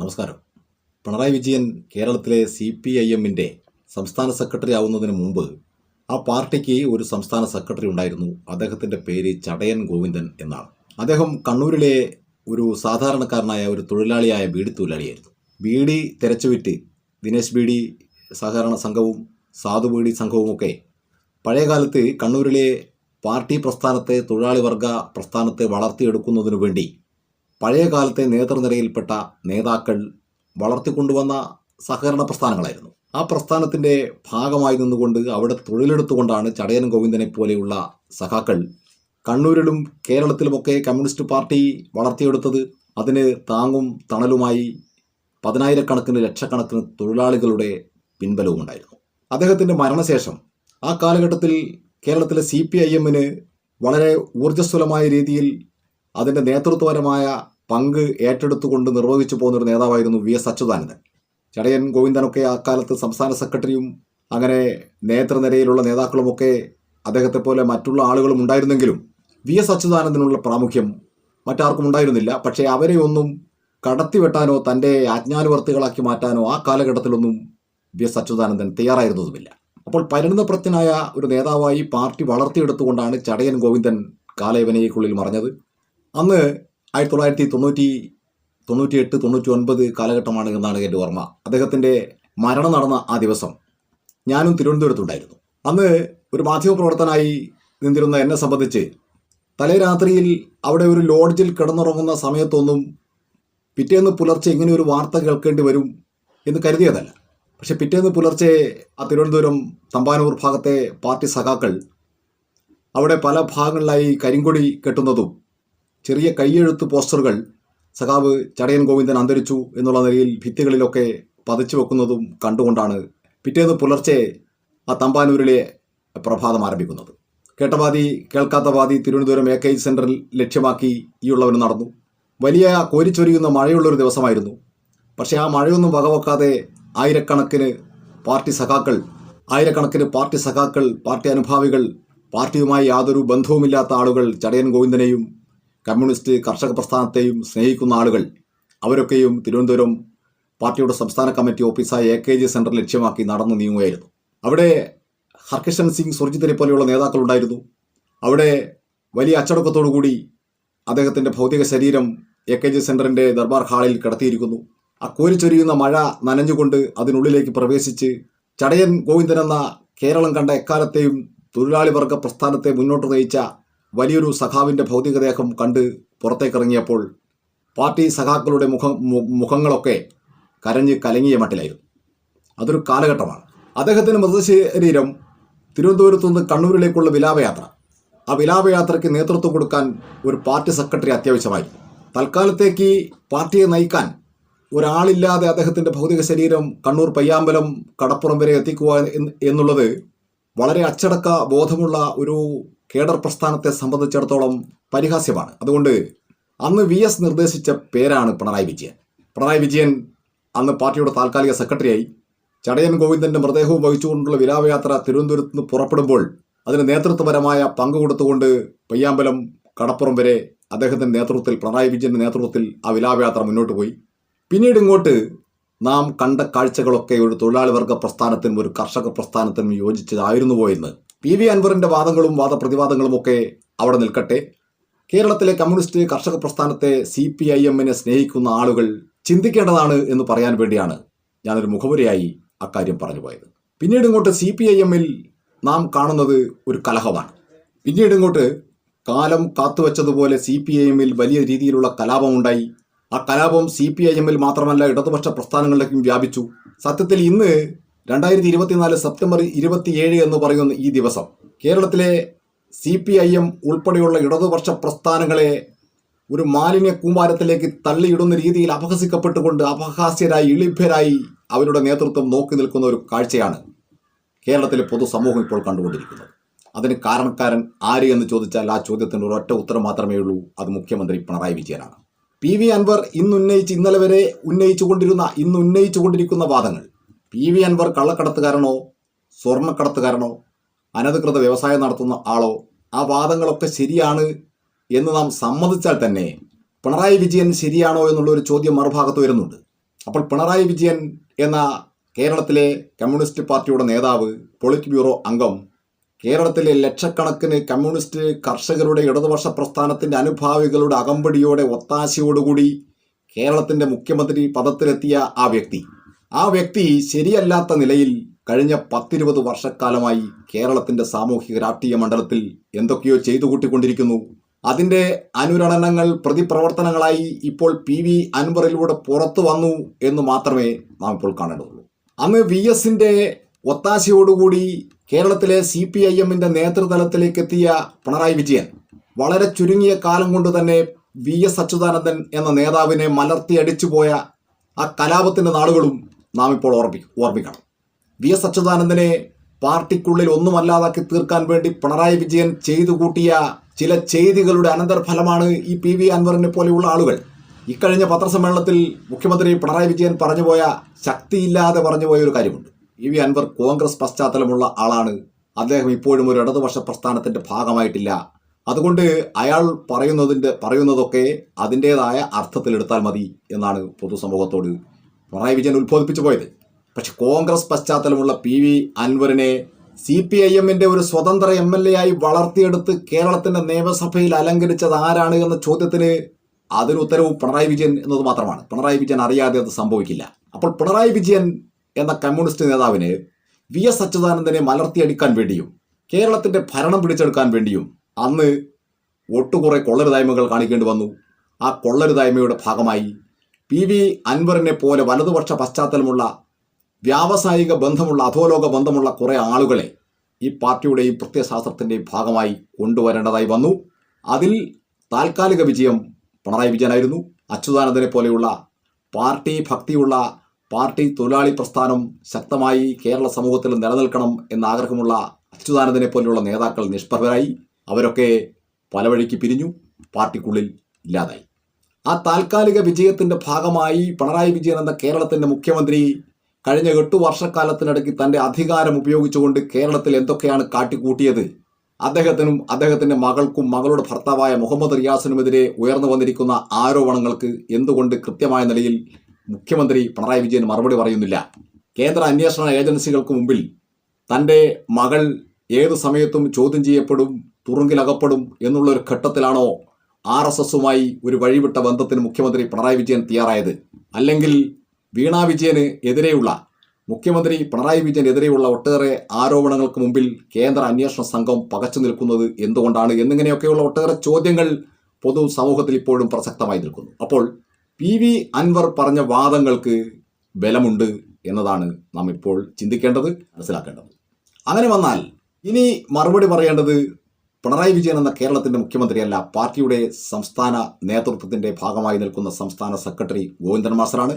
നമസ്കാരം. പിണറായി വിജയൻ കേരളത്തിലെ C P I എമ്മിന്റെ സംസ്ഥാന സെക്രട്ടറി ആവുന്നതിന് മുമ്പ് ആ പാർട്ടിക്ക് ഒരു സംസ്ഥാന സെക്രട്ടറി ഉണ്ടായിരുന്നു. അദ്ദേഹത്തിന്റെ പേര് ചടയൻ ഗോവിന്ദൻ എന്നാണ്. അദ്ദേഹം കണ്ണൂരിലെ ഒരു സാധാരണക്കാരനായ ഒരു തൊഴിലാളിയായ ബീഡി തൊഴിലാളിയായിരുന്നു. ബീഡി തിരച്ചുവിറ്റ് ദിനേശ് ബീഡി സഹകരണ സംഘവും സാധു ബീഡി സംഘവുമൊക്കെ പഴയകാലത്ത് കണ്ണൂരിലെ പാർട്ടി പ്രസ്ഥാനത്തെ തൊഴിലാളി വർഗ പ്രസ്ഥാനത്തെ വളർത്തിയെടുക്കുന്നതിനു വേണ്ടി പഴയ കാലത്തെ നേതൃനിരയിൽപ്പെട്ട നേതാക്കൾ വളർത്തിക്കൊണ്ടുവന്ന സഹകരണ പ്രസ്ഥാനങ്ങളായിരുന്നു. ആ പ്രസ്ഥാനത്തിന്റെ ഭാഗമായി നിന്നുകൊണ്ട് അവിടെ തൊഴിലെടുത്തുകൊണ്ടാണ് ചടയൻ ഗോവിന്ദനെ പോലെയുള്ള സഖാക്കൾ കണ്ണൂരിലും കേരളത്തിലുമൊക്കെ കമ്മ്യൂണിസ്റ്റ് പാർട്ടി വളർത്തിയെടുത്തത്. അതിന് താങ്ങും തണലുമായി പതിനായിരക്കണക്കിന് ലക്ഷക്കണക്കിന് തൊഴിലാളികളുടെ പിൻബലവും ഉണ്ടായിരുന്നു അദ്ദേഹത്തിന്റെ മരണശേഷം ആ കാലഘട്ടത്തിൽ കേരളത്തിലെ സി പി ഐ എമ്മിന് വളരെ ഊർജസ്വലമായ രീതിയിൽ അതിന്റെ നേതൃത്വപരമായ പങ്ക് ഏറ്റെടുത്തുകൊണ്ട് നിർവഹിച്ചു പോകുന്നൊരു നേതാവായിരുന്നു വി എസ് അച്യുതാനന്ദൻ. ചടയൻ ഗോവിന്ദനൊക്കെ അക്കാലത്ത് സംസ്ഥാന സെക്രട്ടറിയും അങ്ങനെ നേതൃനിരയിലുള്ള നേതാക്കളുമൊക്കെ അദ്ദേഹത്തെ പോലെ മറ്റുള്ള ആളുകളും ഉണ്ടായിരുന്നെങ്കിലും വി എസ് അച്യുതാനന്ദനുള്ള പ്രാമുഖ്യം മറ്റാർക്കും ഉണ്ടായിരുന്നില്ല. പക്ഷേ അവരെ ഒന്നും കടത്തിവെട്ടാനോ തന്റെ ആജ്ഞാനുവർത്തികളാക്കി മാറ്റാനോ ആ കാലഘട്ടത്തിലൊന്നും വി എസ് അച്യുതാനന്ദൻ തയ്യാറായിരുന്നതുമില്ല. അപ്പോൾ പരിണിതപ്രത്യനായ ഒരു നേതാവായി പാർട്ടി വളർത്തിയെടുത്തുകൊണ്ടാണ് ചടയൻ ഗോവിന്ദൻ കാലയവനയ്ക്കുള്ളിൽ മറഞ്ഞത്. അന്ന് ആയിരത്തി തൊള്ളായിരത്തി തൊണ്ണൂറ്റി തൊണ്ണൂറ്റി എട്ട് തൊണ്ണൂറ്റി ഒൻപത് കാലഘട്ടമാണ് എന്നാണ് എന്റെ ഓർമ്മ. അദ്ദേഹത്തിന്റെ മരണം നടന്ന ആ ദിവസം ഞാനും തിരുവനന്തപുരത്തുണ്ടായിരുന്നു. അന്ന് ഒരു മാധ്യമപ്രവർത്തനായി നിന്നിരുന്ന എന്നെ സംബന്ധിച്ച് തലേ രാത്രിയിൽ അവിടെ ഒരു ലോഡ്ജിൽ കിടന്നുറങ്ങുന്ന സമയത്തൊന്നും പിറ്റേന്ന് പുലർച്ചെ ഇങ്ങനെ ഒരു വാർത്ത കേൾക്കേണ്ടി വരും എന്ന് കരുതിയതല്ല. പക്ഷെ പിറ്റേന്ന് പുലർച്ചെ ആ തിരുവനന്തപുരം തമ്പാനൂർ ഭാഗത്തെ പാർട്ടി സഖാക്കൾ അവിടെ പല ഭാഗങ്ങളിലായി കരിങ്കൊടി കെട്ടുന്നതും ചെറിയ കൈയെഴുത്ത് പോസ്റ്ററുകൾ സഖാവ് ചടയൻ ഗോവിന്ദൻ അന്തരിച്ചു എന്നുള്ള നിലയിൽ ഭിത്തികളിലൊക്കെ പതിച്ചു വെക്കുന്നതും കണ്ടുകൊണ്ടാണ് പിറ്റേന്ന് പുലർച്ചെ ആ തമ്പാനൂരിലെ പ്രഭാതം ആരംഭിക്കുന്നത്. കേട്ടവാദി കേൾക്കാത്ത വാദി തിരുവനന്തപുരം എ കെ സെന്ററിൽ ലക്ഷ്യമാക്കി ഈ ഉള്ളവന് നടന്നു. വലിയ കോരിച്ചൊരിയുന്ന മഴയുള്ളൊരു ദിവസമായിരുന്നു. പക്ഷേ ആ മഴയൊന്നും വകവെക്കാതെ ആയിരക്കണക്കിന് പാർട്ടി സഖാക്കൾ ആയിരക്കണക്കിന് പാർട്ടി സഖാക്കൾ പാർട്ടി അനുഭാവികൾ പാർട്ടിയുമായി യാതൊരു ബന്ധവുമില്ലാത്ത ആളുകൾ ചടയൻ ഗോവിന്ദനെയും കമ്മ്യൂണിസ്റ്റ് കർഷക പ്രസ്ഥാനത്തെയും സ്നേഹിക്കുന്ന ആളുകൾ അവരൊക്കെയും തിരുവനന്തപുരം പാർട്ടിയുടെ സംസ്ഥാന കമ്മിറ്റി ഓഫീസായ എ കെ ജി സെന്റർ ലക്ഷ്യമാക്കി നടന്നു നീങ്ങുകയായിരുന്നു. അവിടെ ഹർകിഷൻ സിംഗ് സുർജിത്തിനെ പോലെയുള്ള നേതാക്കളുണ്ടായിരുന്നു അവിടെ വലിയ അച്ചടക്കത്തോടുകൂടി അദ്ദേഹത്തിന്റെ ഭൗതിക ശരീരം എ കെ ജി സെന്ററിന്റെ ദർബാർ ഹാളിൽ കിടത്തിയിരിക്കുന്നു. ആ കോരിച്ചൊരിയുന്ന മഴ നനഞ്ഞുകൊണ്ട് അതിനുള്ളിലേക്ക് പ്രവേശിച്ച് ചടയൻ ഗോവിന്ദൻ എന്ന കേരളം കണ്ട എക്കാലത്തെയും തൊഴിലാളി വർഗ പ്രസ്ഥാനത്തെ മുന്നോട്ട് നയിച്ച വലിയൊരു സഖാവിന്റെ ഭൗതികദേഹം കണ്ട് പുറത്തേക്കിറങ്ങിയപ്പോൾ പാർട്ടി സഖാക്കളുടെ മുഖം മുഖങ്ങളൊക്കെ കരഞ്ഞ് കലങ്ങിയ മട്ടിലായിരുന്നു. അതൊരു കാലഘട്ടമാണ്. അദ്ദേഹത്തിന്റെ മൃതശരീരം തിരുവനന്തപുരത്തു നിന്ന് കണ്ണൂരിലേക്കുള്ള വിലാപയാത്ര. ആ വിലാപയാത്രയ്ക്ക് നേതൃത്വം കൊടുക്കാൻ ഒരു പാർട്ടി സെക്രട്ടറി അത്യാവശ്യമായിരുന്നു. തൽക്കാലത്തേക്ക് പാർട്ടിയെ നയിക്കാൻ ഒരാളില്ലാതെ അദ്ദേഹത്തിന്റെ ഭൗതിക ശരീരം കണ്ണൂർ പയ്യാമ്പലം കടപ്പുറം വരെ എത്തിക്കുക എന്നുള്ളത് വളരെ അച്ചടക്ക ബോധമുള്ള ഒരു കേഡർ പ്രസ്ഥാനത്തെ സംബന്ധിച്ചിടത്തോളം പരിഹാസ്യമാണ്. അതുകൊണ്ട് അന്ന് വി എസ് നിർദ്ദേശിച്ച പേരാണ് പിണറായി വിജയൻ. പിണറായി വിജയൻ അന്ന് പാർട്ടിയുടെ താൽക്കാലിക സെക്രട്ടറിയായി. ചടയൻ ഗോവിന്ദന്റെ മൃതദേഹവും വഹിച്ചുകൊണ്ടുള്ള വിലാപയാത്ര തിരുവനന്തപുരത്ത് നിന്ന് പുറപ്പെടുമ്പോൾ അതിന് നേതൃത്വപരമായ പങ്ക് കൊടുത്തുകൊണ്ട് പയ്യാമ്പലം കടപ്പുറം വരെ അദ്ദേഹത്തിന്റെ നേതൃത്വത്തിൽ പിണറായി വിജയന്റെ നേതൃത്വത്തിൽ ആ വിലാപയാത്ര മുന്നോട്ട് പോയി. പിന്നീട് ഇങ്ങോട്ട് നാം കണ്ട കാഴ്ചകളൊക്കെ ഒരു തൊഴിലാളി വർഗ പ്രസ്ഥാനത്തിനും ഒരു കർഷക പ്രസ്ഥാനത്തിനും യോജിച്ചതായിരുന്നു എന്ന് പി വി അൻവറിന്റെ വാദങ്ങളും വാദപ്രതിവാദങ്ങളും ഒക്കെ അവിടെ നിൽക്കട്ടെ. കേരളത്തിലെ കമ്മ്യൂണിസ്റ്റ് കർഷക പ്രസ്ഥാനത്തെ സി പി ഐ എമ്മിനെ സ്നേഹിക്കുന്ന ആളുകൾ ചിന്തിക്കേണ്ടതാണ് എന്ന് പറയാൻ വേണ്ടിയാണ് ഞാനൊരു മുഖവുരയായി അക്കാര്യം പറഞ്ഞു പോയത്. പിന്നീട് ഇങ്ങോട്ട് സി പി ഐ എമ്മിൽ നാം കാണുന്നത് ഒരു കലഹമാണ്. പിന്നീട് ഇങ്ങോട്ട് കാലം കാത്തുവച്ചതുപോലെ സി പി ഐ എമ്മിൽ വലിയ രീതിയിലുള്ള കലാപമുണ്ടായി ആ കലാപം സി പി ഐ എമ്മിൽ മാത്രമല്ല ഇടതുപക്ഷ പ്രസ്ഥാനങ്ങളിലേക്കും വ്യാപിച്ചു. സത്യത്തിൽ ഇന്ന് രണ്ടായിരത്തി ഇരുപത്തിനാല് സെപ്റ്റംബർ ഇരുപത്തിയേഴ് എന്ന് പറയുന്ന ഈ ദിവസം കേരളത്തിലെ സി പി ഐ എം ഉൾപ്പെടെയുള്ള ഇടതുപക്ഷ പ്രസ്ഥാനങ്ങളെ ഒരു മാലിന്യ കൂമ്പാരത്തിലേക്ക് തള്ളിയിടുന്ന രീതിയിൽ അപഹസിക്കപ്പെട്ടുകൊണ്ട് അപഹാസ്യരായി ഇളിഭ്യരായി അവരുടെ നേതൃത്വം നോക്കി നിൽക്കുന്ന ഒരു കാഴ്ചയാണ് കേരളത്തിലെ പൊതുസമൂഹം ഇപ്പോൾ കണ്ടുകൊണ്ടിരിക്കുന്നത്. അതിന് കാരണക്കാരൻ ആര് എന്ന് ചോദിച്ചാൽ ആ ചോദ്യത്തിന് ഒരൊറ്റ ഉത്തരം മാത്രമേ ഉള്ളൂ. അത് മുഖ്യമന്ത്രി പിണറായി വിജയനാണ്. പി വി അൻവർ ഇന്ന് ഉന്നയിച്ച് ഇന്നലെ വരെ ഉന്നയിച്ചുകൊണ്ടിരുന്ന ഇന്ന് ഉന്നയിച്ചുകൊണ്ടിരിക്കുന്ന വാദങ്ങൾ പി വി അൻവർ കള്ളക്കടത്തുകാരനോ സ്വർണക്കടത്തുകാരനോ അനധികൃത വ്യവസായം നടത്തുന്ന ആളോ ആ വാദങ്ങളൊക്കെ ശരിയാണ് എന്ന് നാം സമ്മതിച്ചാൽ തന്നെ പിണറായി വിജയൻ ശരിയാണോ എന്നുള്ള ഒരു ചോദ്യം മറുഭാഗത്ത് വരുന്നുണ്ട്. അപ്പോൾ പിണറായി വിജയൻ എന്ന കേരളത്തിലെ കമ്മ്യൂണിസ്റ്റ് പാർട്ടിയുടെ നേതാവ് പൊളിറ്റ് ബ്യൂറോ അംഗം കേരളത്തിലെ ലക്ഷക്കണക്കിന് കമ്മ്യൂണിസ്റ്റ് കർഷകരുടെ ഇടതുപക്ഷ പ്രസ്ഥാനത്തിന്റെ അനുഭാവികളുടെ അകമ്പടിയോടെ ഒത്താശയോടുകൂടി കേരളത്തിന്റെ മുഖ്യമന്ത്രി പദത്തിലെത്തിയ ആ വ്യക്തി. ആ വ്യക്തി ശരിയല്ലാത്ത നിലയിൽ കഴിഞ്ഞ പത്തിരുപത് വർഷക്കാലമായി കേരളത്തിന്റെ സാമൂഹിക രാഷ്ട്രീയ മണ്ഡലത്തിൽ എന്തൊക്കെയോ ചെയ്തു കൂട്ടിക്കൊണ്ടിരിക്കുന്നു. അതിന്റെ അനുരണനങ്ങൾ പ്രതിപ്രവർത്തനങ്ങളായി ഇപ്പോൾ പി വി അൻവറിലൂടെ പുറത്തു വന്നു എന്ന് മാത്രമേ നാം ഇപ്പോൾ കാണേണ്ടതുള്ളൂ. അന്ന് വി എസിന്റെ ഒത്താശയോടുകൂടി കേരളത്തിലെ സി പി ഐ എമ്മിന്റെ നേതൃതലത്തിലേക്ക് എത്തിയ പിണറായി വിജയൻ വളരെ ചുരുങ്ങിയ കാലം കൊണ്ട് തന്നെ വി എസ് അച്യുതാനന്ദൻ എന്ന നേതാവിനെ മലർത്തിയടിച്ചുപോയ ആ കലാപത്തിന്റെ നാളുകളും നാം ഇപ്പോൾ ഓർമ്മി ഓർമ്മിക്കണം. വി എസ് അച്യുതാനന്ദനെ പാർട്ടിക്കുള്ളിൽ ഒന്നുമല്ലാതാക്കി തീർക്കാൻ വേണ്ടി പിണറായി വിജയൻ ചെയ്തു കൂട്ടിയ ചില ചെയ്തികളുടെ അനന്തരഫലമാണ് ഈ പി വി അൻവറിനെ പോലെയുള്ള ആളുകൾ. ഇക്കഴിഞ്ഞ പത്രസമ്മേളനത്തിൽ മുഖ്യമന്ത്രി പിണറായി വിജയൻ പറഞ്ഞുപോയ ശക്തിയില്ലാതെ പറഞ്ഞുപോയ ഒരു കാര്യമുണ്ട്. പി വി അൻവർ കോൺഗ്രസ് പശ്ചാത്തലമുള്ള ആളാണ്. അദ്ദേഹം ഇപ്പോഴും ഒരു ഇടതുപക്ഷ പ്രസ്ഥാനത്തിന്റെ ഭാഗമായിട്ടില്ല. അതുകൊണ്ട് അയാൾ പറയുന്നതിന്റെ പറയുന്നതൊക്കെ അതിന്റെതായ അർത്ഥത്തിലെടുത്താൽ മതി എന്നാണ് പൊതുസമൂഹത്തോട് പിണറായി വിജയൻ ഉത്ബോധിപ്പിച്ചു പോയത്. പക്ഷെ കോൺഗ്രസ് പശ്ചാത്തലമുള്ള പി വി അൻവറിനെ സി പി ഐ എമ്മിന്റെ ഒരു സ്വതന്ത്ര എം എൽ എ ആയി വളർത്തിയെടുത്ത് കേരളത്തിന്റെ നിയമസഭയിൽ അലങ്കരിച്ചത് ആരാണ് എന്ന ചോദ്യത്തിന് അതിന് ഉത്തരവും പിണറായി വിജയൻ എന്നത് മാത്രമാണ്. പിണറായി വിജയൻ അറിയാതെ അത് സംഭവിക്കില്ല. അപ്പോൾ പിണറായി വിജയൻ എന്ന കമ്മ്യൂണിസ്റ്റ് നേതാവിന് വി എസ് അച്യുതാനന്ദനെ മലർത്തിയടിക്കാൻ വേണ്ടിയും കേരളത്തിന്റെ ഭരണം പിടിച്ചെടുക്കാൻ വേണ്ടിയും അന്ന് ഒട്ടുകുറെ കൊള്ളരുതായ്മകൾ കാണിക്കേണ്ടി വന്നു. ആ കൊള്ളരുതായ്മയുടെ ഭാഗമായി പി വി അൻവറിനെ പോലെ വലതുപക്ഷ പശ്ചാത്തലമുള്ള വ്യാവസായിക ബന്ധമുള്ള അധോലോക ബന്ധമുള്ള കുറേ ആളുകളെ ഈ പാർട്ടിയുടെയും പ്രത്യയശാസ്ത്രത്തിന്റെയും ഭാഗമായി കൊണ്ടുവരേണ്ടതായി വന്നു. അതിൽ താൽക്കാലിക വിജയം പിണറായി വിജയനായിരുന്നു. അച്യുതാനന്ദനെ പോലെയുള്ള പാർട്ടി ഭക്തിയുള്ള പാർട്ടി തൊഴിലാളി പ്രസ്ഥാനം ശക്തമായി കേരള സമൂഹത്തിൽ നിലനിൽക്കണം എന്ന ആഗ്രഹമുള്ള അച്യുതാനന്ദനെ പോലെയുള്ള നേതാക്കൾ നിഷ്പ്രഭരായി. അവരൊക്കെ പല വഴിക്ക് പിരിഞ്ഞു പാർട്ടിക്കുള്ളിൽ ഇല്ലാതായി. ആ താൽക്കാലിക വിജയത്തിന്റെ ഭാഗമായി പിണറായി വിജയൻ എന്ന കേരളത്തിന്റെ മുഖ്യമന്ത്രി കഴിഞ്ഞ എട്ടു വർഷക്കാലത്തിനിടയ്ക്ക് തന്റെ അധികാരം ഉപയോഗിച്ചുകൊണ്ട് കേരളത്തിൽ എന്തൊക്കെയാണ് കാട്ടിക്കൂട്ടിയത്? അദ്ദേഹത്തിനും അദ്ദേഹത്തിന്റെ മകൾക്കും മകളുടെ ഭർത്താവായ മുഹമ്മദ് റിയാസിനുമെതിരെ ഉയർന്നു വന്നിരിക്കുന്ന ആരോപണങ്ങൾക്ക് എന്തുകൊണ്ട് കൃത്യമായ നിലയിൽ മുഖ്യമന്ത്രി പിണറായി വിജയൻ മറുപടി പറയുന്നില്ല? കേന്ദ്ര അന്വേഷണ ഏജൻസികൾക്ക് മുമ്പിൽ തന്റെ മകൾ ഏതു സമയത്തും ചോദ്യം ചെയ്യപ്പെടും തുറുങ്കിലകപ്പെടും എന്നുള്ളൊരു ഘട്ടത്തിലാണോ ആർ എസ് എസുമായി ഒരു വഴിവിട്ട ബന്ധത്തിന് മുഖ്യമന്ത്രി പിണറായി വിജയൻ തയ്യാറായത്. അല്ലെങ്കിൽ വീണ വിജയന് എതിരെയുള്ള മുഖ്യമന്ത്രി പിണറായി വിജയനെതിരെയുള്ള ഒട്ടേറെ ആരോപണങ്ങൾക്ക് മുമ്പിൽ കേന്ദ്ര അന്വേഷണ സംഘം പകച്ചു നിൽക്കുന്നത് എന്തുകൊണ്ടാണ് എന്നിങ്ങനെയൊക്കെയുള്ള ഒട്ടേറെ ചോദ്യങ്ങൾ പൊതു സമൂഹത്തിൽ ഇപ്പോഴും പ്രസക്തമായി നിൽക്കുന്നു. അപ്പോൾ പി വി അൻവർ പറഞ്ഞ വാദങ്ങൾക്ക് ബലമുണ്ട് എന്നതാണ് നാം ഇപ്പോൾ ചിന്തിക്കേണ്ടത് മനസ്സിലാക്കേണ്ടത്. അങ്ങനെ വന്നാൽ ഇനി മറുപടി പറയേണ്ടത് പിണറായി വിജയൻ എന്ന കേരളത്തിന്റെ മുഖ്യമന്ത്രിയല്ല പാർട്ടിയുടെ സംസ്ഥാന നേതൃത്വത്തിന്റെ ഭാഗമായി നിൽക്കുന്ന സംസ്ഥാന സെക്രട്ടറി ഗോവിന്ദൻ മാസ്റ്ററാണ്.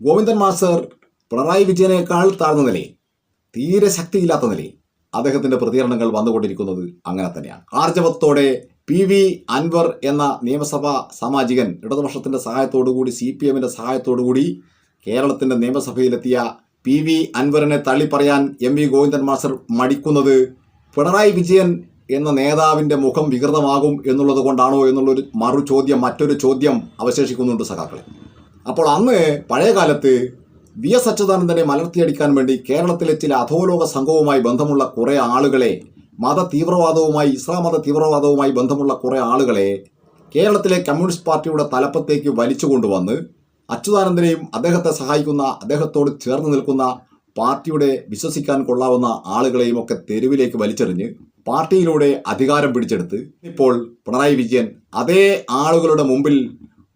ഗോവിന്ദൻ മാസ്റ്റർ പിണറായി വിജയനേക്കാൾ താഴ്ന്ന നിലയിൽ തീരെ ശക്തിയില്ലാത്ത നിലയിൽ അദ്ദേഹത്തിന്റെ പ്രതികരണങ്ങൾ വന്നുകൊണ്ടിരിക്കുന്നത് അങ്ങനെ തന്നെയാണ്. ആർജവത്തോടെ പി വി അൻവർ എന്ന നിയമസഭാ സാമാജികൻ ഇടതുപക്ഷത്തിന്റെ സഹായത്തോടുകൂടി സി പി എമ്മിന്റെ സഹായത്തോടുകൂടി കേരളത്തിന്റെ നിയമസഭയിലെത്തിയ പി വി അൻവറിനെ തള്ളിപ്പറയാൻ എം വി ഗോവിന്ദൻ മാസ്റ്റർ മടിക്കുന്നത് പിണറായി വിജയൻ എന്ന നേതാവിന്റെ മുഖം വികൃതമാകും എന്നുള്ളത് കൊണ്ടാണോ എന്നുള്ളൊരു മറു ചോദ്യം മറ്റൊരു ചോദ്യം അവശേഷിക്കുന്നുണ്ട് സഖാക്കളെ. അപ്പോൾ അന്ന് പഴയ കാലത്ത് വി എസ് അച്യുതാനന്ദനെ മലർത്തിയടിക്കാൻ വേണ്ടി കേരളത്തിലെ ചില അധോലോക സംഘവുമായി ബന്ധമുള്ള കുറേ ആളുകളെ മത തീവ്രവാദവുമായി ഇസ്ലാം മത തീവ്രവാദവുമായി ബന്ധമുള്ള കുറേ ആളുകളെ കേരളത്തിലെ കമ്മ്യൂണിസ്റ്റ് പാർട്ടിയുടെ തലപ്പത്തേക്ക് വലിച്ചു കൊണ്ടുവന്ന് അച്യുതാനന്ദനെയും അദ്ദേഹത്തെ സഹായിക്കുന്ന അദ്ദേഹത്തോട് ചേർന്ന് നിൽക്കുന്ന പാർട്ടിയുടെ വിശ്വസിക്കാൻ കൊള്ളാവുന്ന ആളുകളെയും ഒക്കെ തെരുവിലേക്ക് വലിച്ചെറിഞ്ഞ് പാർട്ടിയിലൂടെ അധികാരം പിടിച്ചെടുത്ത് ഇപ്പോൾ പിണറായി വിജയൻ അതേ ആളുകളുടെ മുമ്പിൽ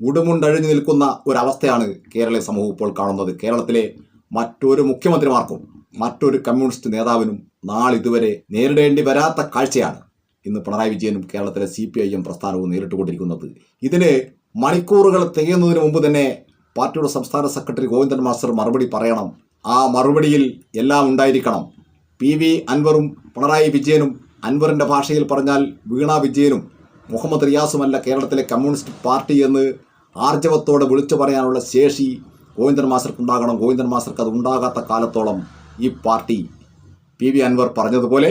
ഉടുമുണ്ടഴിഞ്ഞു നിൽക്കുന്ന ഒരവസ്ഥയാണ് കേരള സമൂഹം ഇപ്പോൾ കാണുന്നത്. കേരളത്തിലെ മറ്റൊരു മുഖ്യമന്ത്രിമാർക്കും മറ്റൊരു കമ്മ്യൂണിസ്റ്റ് നേതാവിനും നാളിതുവരെ നേരിടേണ്ടി വരാത്ത കാഴ്ചയാണ് ഇന്ന് പിണറായി വിജയനും കേരളത്തിലെ സി പി ഐ എം പ്രസ്ഥാനവും നേരിട്ടുകൊണ്ടിരിക്കുന്നത്. ഇതിന് മണിക്കൂറുകൾ തികയുന്നതിന് മുമ്പ് തന്നെ പാർട്ടിയുടെ സംസ്ഥാന സെക്രട്ടറി ഗോവിന്ദൻ മാസ്റ്റർ മറുപടി പറയണം. ആ മറുപടിയിൽ എല്ലാം ഉണ്ടായിരിക്കണം. പി വി അൻവറും പിണറായി വിജയനും അൻവറിന്റെ ഭാഷയിൽ പറഞ്ഞാൽ വീണ വിജയനും മുഹമ്മദ് റിയാസുമല്ല കേരളത്തിലെ കമ്മ്യൂണിസ്റ്റ് പാർട്ടി എന്ന് ആർജവത്തോടെ വിളിച്ചു പറയാനുള്ള ശേഷി ഗോവിന്ദൻ മാസ്റ്റർക്ക് ഉണ്ടാകണം ഗോവിന്ദൻ മാസ്റ്റർക്ക് അത് ഉണ്ടാകാത്ത കാലത്തോളം ഈ പാർട്ടി പി വി അൻവർ പറഞ്ഞതുപോലെ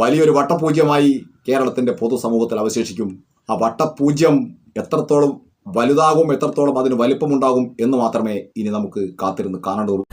വലിയൊരു വട്ടപൂജ്യമായി കേരളത്തിന്റെ പൊതുസമൂഹത്തിൽ അവശേഷിക്കും. ആ വട്ടപൂജ്യം എത്രത്തോളം വലുതാകും എത്രത്തോളം അതിന് വലിപ്പമുണ്ടാകും എന്ന് മാത്രമേ ഇനി നമുക്ക് കാത്തിരുന്ന് കാണേണ്ടതുള്ളൂ.